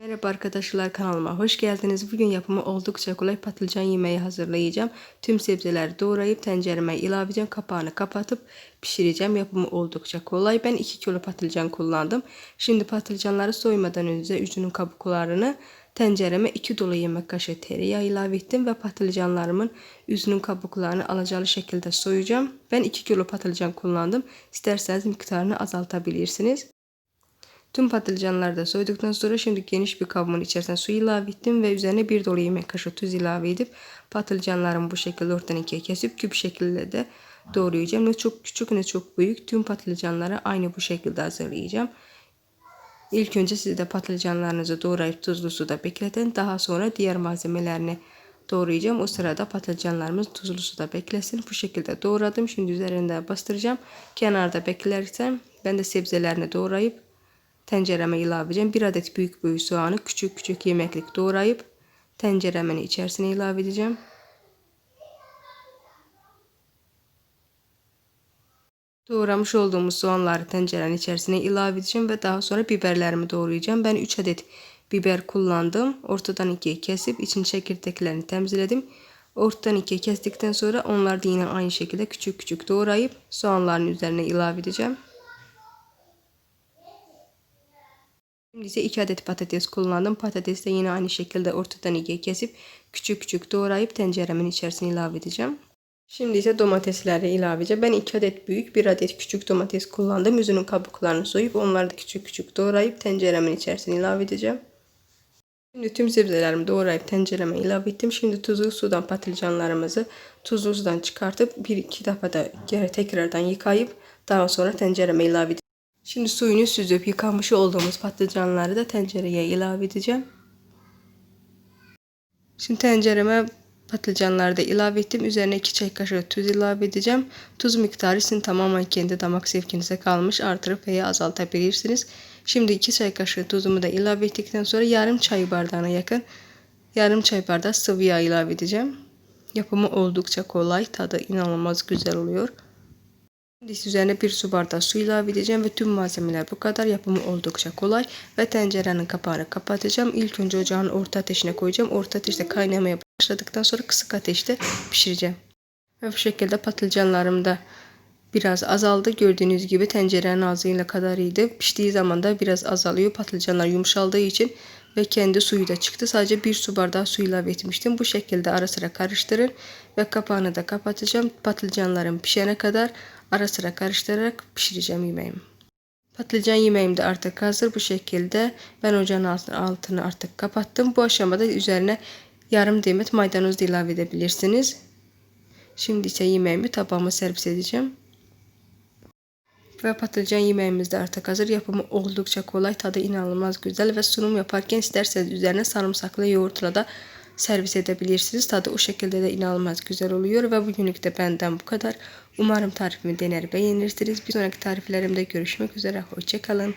Merhaba arkadaşlar kanalıma hoş geldiniz. Bugün yapımı oldukça kolay patlıcan yemeği hazırlayacağım. Tüm sebzeleri doğrayıp tencereme ilave edeceğim. Kapağını kapatıp pişireceğim. Yapımı oldukça kolay. Ben 2 kilo patlıcan kullandım. Şimdi patlıcanları soymadan önce ucunun kabuklarını tencereme 2 dolu yemek kaşığı tereyağı ilave ettim ve patlıcanlarımın yüzünün kabuklarını alacalı şekilde soyacağım. Ben 2 kilo patlıcan kullandım. İsterseniz miktarını azaltabilirsiniz. Tüm patlıcanları da soyduktan sonra şimdi geniş bir kabımın içerisine su ilave ettim ve üzerine bir dolu yemek kaşığı tuz ilave edip patlıcanlarımı bu şekilde ortadan ikiye kesip küp şekilde de doğrayacağım. Ne çok küçük ne çok büyük tüm patlıcanları aynı bu şekilde hazırlayacağım. İlk önce siz de patlıcanlarınızı doğrayıp tuzlu suda bekletin. Daha sonra diğer malzemelerini doğrayacağım. O sırada patlıcanlarımız tuzlu suda beklesin. Bu şekilde doğradım. Şimdi üzerinde bastıracağım. Kenarda beklerken ben de sebzelerini doğrayıp tencereme ilave edeceğim. Bir adet büyük boy soğanı küçük küçük yemeklik doğrayıp tenceremin içerisine ilave edeceğim. Doğramış olduğumuz soğanları tencerenin içerisine ilave edeceğim ve daha sonra biberlerimi doğrayacağım. Ben 3 adet biber kullandım. Ortadan ikiye kesip için çekirdeklerini temizledim. Ortadan ikiye kestikten sonra onları da yine aynı şekilde küçük küçük doğrayıp soğanların üzerine ilave edeceğim. İse 2 adet patates kullandım. Patatesi de yine aynı şekilde ortadan ikiye kesip küçük küçük doğrayıp tenceremin içerisine ilave edeceğim. Şimdi ise domatesleri ilave edeceğim. Ben 2 adet büyük 1 adet küçük domates kullandım. Üzünün kabuklarını soyup onları da küçük küçük doğrayıp tenceremin içerisine ilave edeceğim. Şimdi tüm sebzelerimi doğrayıp tencereme ilave ettim. Şimdi tuzlu sudan patlıcanlarımızı tuzlu sudan çıkartıp bir iki defa da geri tekrardan yıkayıp daha sonra tencereme ilave edeceğim. Şimdi suyunu süzüp yıkamış olduğumuz patlıcanları da tencereye ilave edeceğim. Şimdi tencereme patlıcanları da ilave ettim. Üzerine 2 çay kaşığı tuz ilave edeceğim. Tuz miktarı sizin tamamen kendi damak zevkinize kalmış. Artırıp veya azaltabilirsiniz. Şimdi 2 çay kaşığı tuzumu da ilave ettikten sonra yarım çay bardağına yakın yarım çay bardağı sıvı yağ ilave edeceğim. Yapımı oldukça kolay. Tadı inanılmaz güzel oluyor. Şimdi üzerine bir su bardağı su ilave edeceğim ve tüm malzemeler bu kadar. Yapımı oldukça kolay ve tencerenin kapağını kapatacağım. İlk önce ocağın orta ateşine koyacağım. Orta ateşte kaynamaya başladıktan sonra kısık ateşte pişireceğim. Ve bu şekilde patlıcanlarım da biraz azaldı. Gördüğünüz gibi tencerenin ağzıyla kadar iyiydi. Piştiği zaman da biraz azalıyor. Patlıcanlar yumuşaldığı için ve kendi suyu da çıktı. Sadece bir su bardağı su ilave etmiştim. Bu şekilde ara sıra karıştırın ve kapağını da kapatacağım. Patlıcanlarım pişene kadar ara sıra karıştırarak pişireceğim yemeğimi. Patlıcan yemeğim de artık hazır bu şekilde. Ben ocağın altını artık kapattım. Bu aşamada üzerine yarım demet maydanoz da ilave edebilirsiniz. Şimdi ise yemeğimi tabağıma servis edeceğim. Ve patlıcan yemeğimiz de artık hazır. Yapımı oldukça kolay. Tadı inanılmaz güzel ve sunum yaparken isterseniz üzerine sarımsaklı yoğurtla da servis edebilirsiniz. Tadı o şekilde de inanılmaz güzel oluyor ve bugünlük de benden bu kadar. Umarım tarifimi dener beğenirsiniz. Bir sonraki tariflerimde görüşmek üzere. Hoşçakalın.